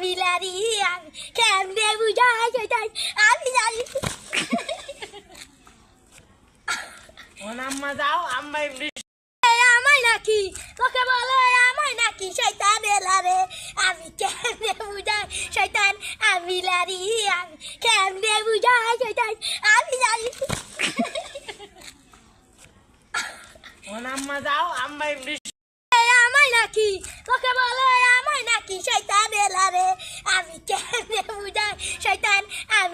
আমি লারি আমি কেমনে বুঝাই শয়তান আমি লারি আম্মা যাও আম্মা এমনি আমায় নাকি তোকে বলে আমায় নাকি শয়তান এলারে আমি কেমনে বুঝাই শয়তান আমি লারি আমি কেমনে বুঝাই শয়তান আমি লারি আম্মা যাও আম্মা এমনি আমায় নাকি তোকে বলে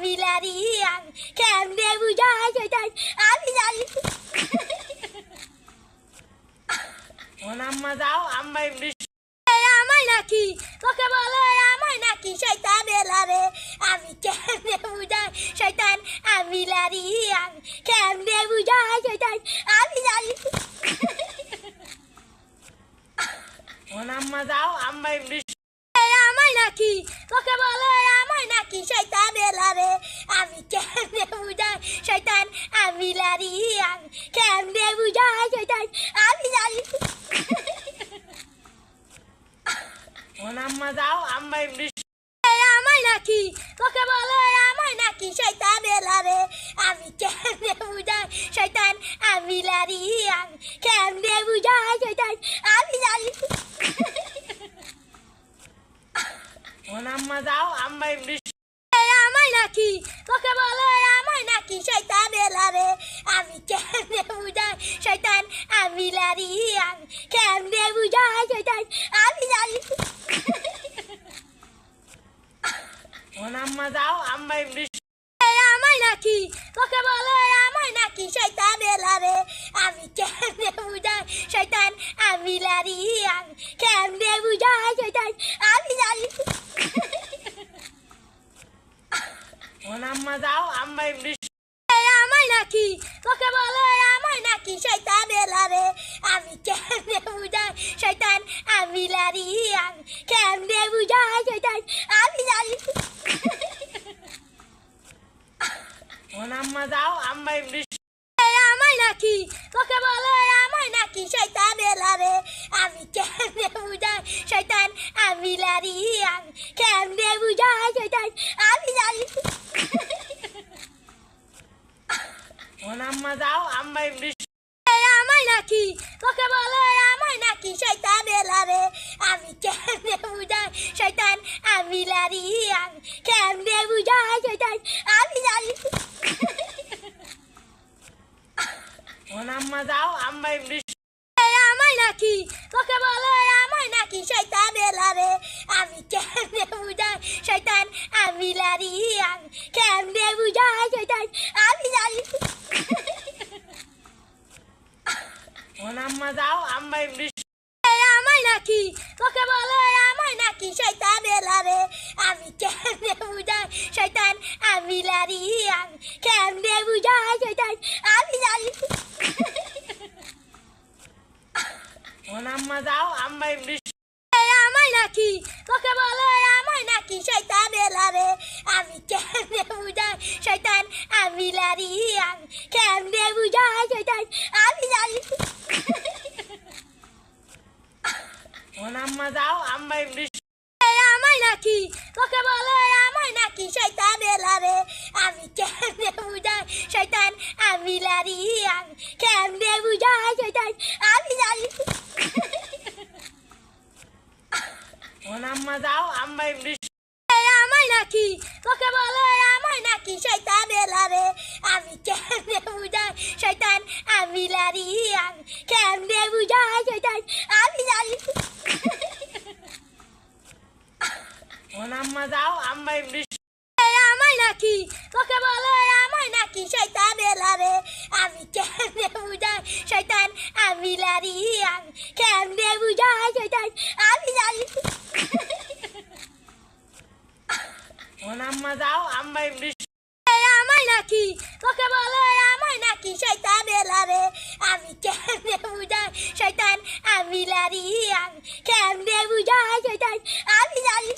আমি লারি কেমনে বুঝাই শয়তান আমি লারি আমায় নাকি তোকে বলে আমায় নাকি শয়তান লারি আমি কেমনে বুঝাই শয়তান আমি লারি আম্মা যাও আম্মা আমায় নাকি তোকে বলে আমায় নাকি শয়তান এলারে আমি কেমনে বুঝাই শয়তান আমি লারি আমি কেমনে বুঝাই শয়তান আমি লারি আম্মা যাও আম্মা আমায় নাকি তোকে বলে নাকি শয়তান এলারে? আমি কেমনে বুঝাই শয়তান? আমি লারি আমি কেমনে বুঝাই শয়তান? আমি লারি আম্মা যাও আম্মা এমনি আমায় নাকি? তোকে বলে আমায় নাকি শয়তান এলারে? আমি কেমনে বুঝাই শয়তান? আমি লারি আমি কেমনে বুঝাই শয়তান? আমি লারি আম্মা যাও আম্মা এমনি আমি কেমনে বুঝাই শয়তান আমি লারি আম্মা যাও আম্মা আমায় নাকি তোকে বলে আমায় নাকি শয়তান এলারে আমি কেমনে বুঝাই শয়তান আমি লারি আমি কেমনে বুঝাই শয়তান আমি লারি আম্মা যাও আম্মা নাকি? তোকে বলে আমায় নাকি শয়তান এলারে? আমি কেমনে বুঝাই শয়তান? আমি লারি আমি কেমনে বুঝাই শয়তান? আমি লারি। আম্মা যাও আম্মা আমায় নাকি? তোকে বলে আমায় নাকি শয়তান এলারে? আমি কেমনে বুঝাই শয়তান? আমি লারি আমি কেমনে বুঝাই শয়তান? আমি লারি। আম্মা যাও, আম্মা আমায় নাকি? তোকে বলে, আমায় নাকি শৈতান এলারে আমি কেমনে বুঝাই? শৈতান আমি লারি, আমি কেমনে বুঝাই? শয়তান আম্মা যাও আম্মা এমনি আমায় নাকি? তোকে বলে আমায় নাকি? শয়তান এলারে আমি কেমনে বুঝাই? শয়তান আমি লারি। আমি কেমনে বুঝাই? শয়তান আমি লারি। আম্মা যাও আম্মা এমনি আমায় নাকি? তোকে বলে আমায় নাকি? শয়তান এলারে আমি কেমনে বুঝাই? শয়তান আমি লারি। আমি কেমনে বুঝাই? শয়তান আমি লারি।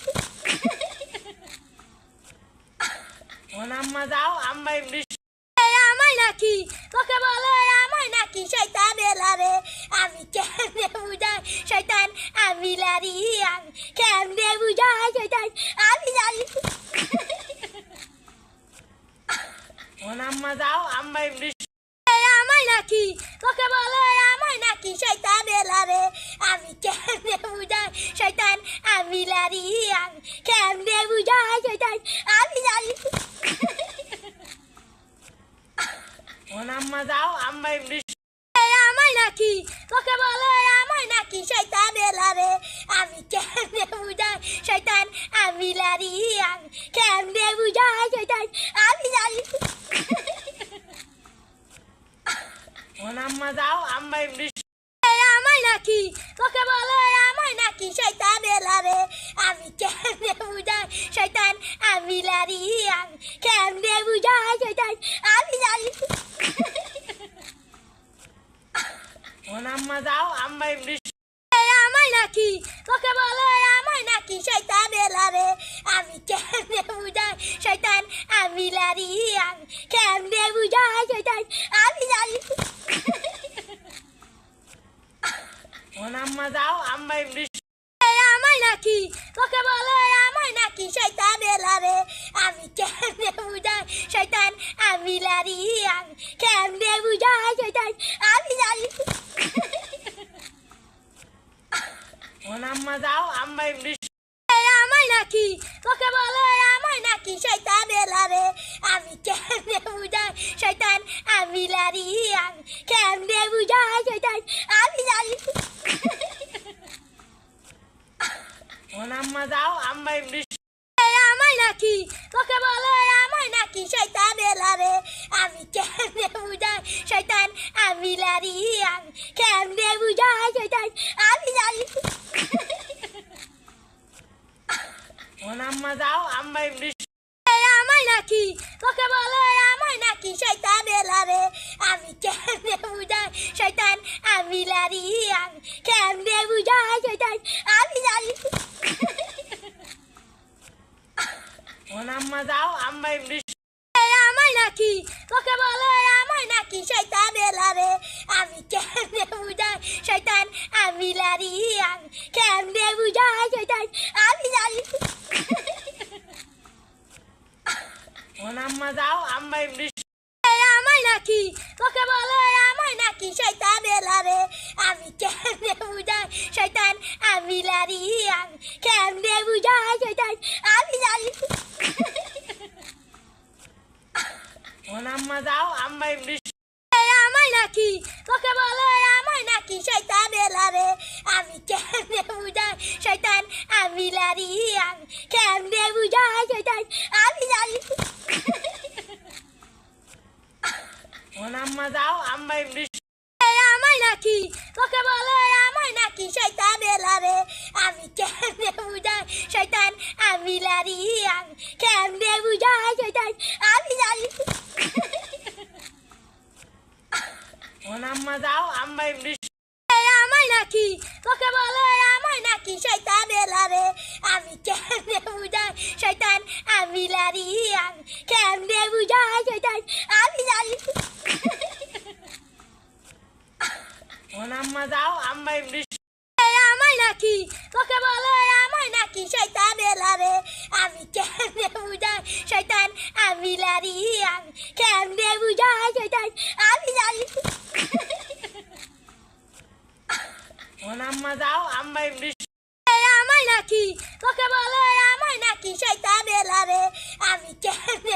আম্মা যাও আম্মা আমায় নাকি তোকে বলে আমায় নাকি শয়তান এলারে আমি কেমনে বুঝাই শয়তান আমি লারি আমি কেমনে বুঝাই শয়তান আমি লারি আম্মা যাও আম্মা আমায় নাকি তোকে বলে আমায় নাকি শয়তান এলারে আমি কেমনে বুঝাই শয়তান আমি লারি আমি কেমনে বুঝাই শয়তান আমি লারি আম্মা যাও আম্মা আমায় নাকি? লোকে বলে আমায় নাকি? শয়তান এলারে। আমি কেমনে বুঝাই? শয়তান আমি লারি আমি কেমনে বুঝাই? শয়তান আমি লারি। আম্মা যাও আম্মা আমায় নাকি? লোকে বলে আমায় নাকি? শয়তান এলারে। আমি কেমনে বুঝাই? শয়তান আমি লারি আমি কেমনে বুঝাই? শয়তান আমি লারি। আম্মা যাও আম্মা এমনি আমায় নাকি লোকে বলে আমায় নাকি শয়তান এলারে আমি কেমনে বুঝাই শয়তান আমি লারি আমি কেমনে বুঝাই শয়তান আমি লারি আম্মা যাও আম্মা এমনি নাকি? লোকে বলে আমায় নাকি শয়তান এলারে? আমি কেমনে বুঝাই শয়তান? আমি লারি আমি কেমনে বুঝাই শয়তান? আমি লারি। আম্মা যাও আম্মা আমায় নাকি? লোকে বলে আমায় নাকি শয়তান এলারে? আমি কেমনে বুঝাই শয়তান? আমি লারি আমি কেমনে বুঝাই শয়তান? আমি লারি। আম্মা যাও আম্মা আমায় নাকি? লোকে বলে আমায় নাকি? শয়তান এলারে আমি কেমনে বুঝাই? শয়তান আমি লারি আমি কেমনে বুঝাই? শয়তান আমি লারি আম্মা যাও আম্মা আমায় নাকি? লোকে বলে আমায় নাকি? শয়তান এলারে আমি কেমনে বুঝাই? শয়তান আমি লারি আমি কেমনে বুঝাই? শয়তান আমি লারি আম্মা যাও আম্মা আমায় নাকি লোকে বলে আমায় নাকি শয়তান এলারে আমি কেমনে বুঝাই শয়তান আমি লারি আমি কেমনে বুঝাই শয়তান আমি লারি আম্মা যাও আম্মা আমায় নাকি লোকে বলে আমায় নাকি শয়তান এলারে আমি কেমনে বুঝাই শয়তান আমি লারি আমি বলে আমায় নাকি শয়তান এলারে আমি কেমনে বুঝাই শয়তান আমি লারি আমি কেমনে বুঝাই শয়তান আমি লারি ও আম্মা যাও আম্মা এমনি আমায় নাকি লোকে বলে আমায় নাকি শয়তান কেমনে বুঝাই শয়তান আমি লারি আমি কেমনে বুঝাই শয়তান আমি লারি আম্মা যাও আম্মা আমায় নাকি লোকে বলে আমায় নাকি শয়তান এলারে আমি কেমনে